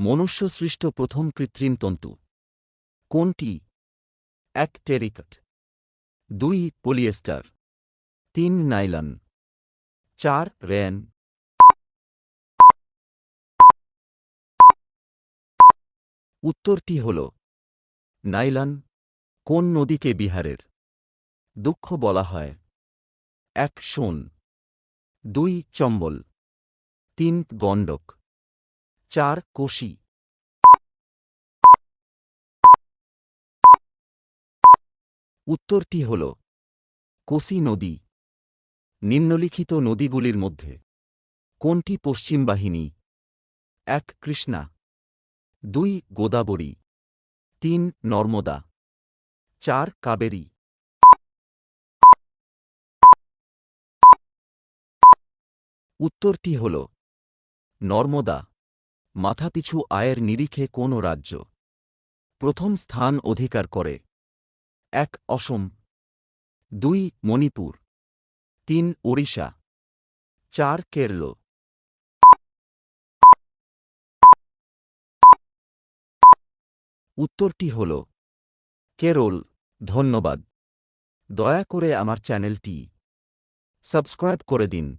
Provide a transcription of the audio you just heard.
মনুষ্যসৃষ্ট প্রথম কৃত্রিম তন্তু। কোনটি? এক টেরিকট। দুই পলিয়েস্টার। তিন নাইলন। চার রেন। উত্তরটি হল, নাইলান, কোন নদীকে বিহারের? দুঃখ বলা হয়। এক শোন দুই চম্বল। তিন গণ্ডক। চার কোশি উত্তরটি হল কোসি নদী। নিম্নলিখিত নদীগুলির মধ্যে কোনটি পশ্চিম বাহিনী? এক কৃষ্ণা, দুই গোদাবরী, তিন নর্মদা, চার কাবেরী। উত্তরটি হল নর্মদা। মাথাপিছু আয়ের নিরিখে কোন রাজ্য। প্রথম স্থান অধিকার করে। এক, অসম। দুই, মণিপুর। তিন, ওড়িশা। চার, কেরল। উত্তরটি হল, কেরল। ধন্যবাদ। দয়া করে আমার চ্যানেলটি সাবস্ক্রাইব করে দিন।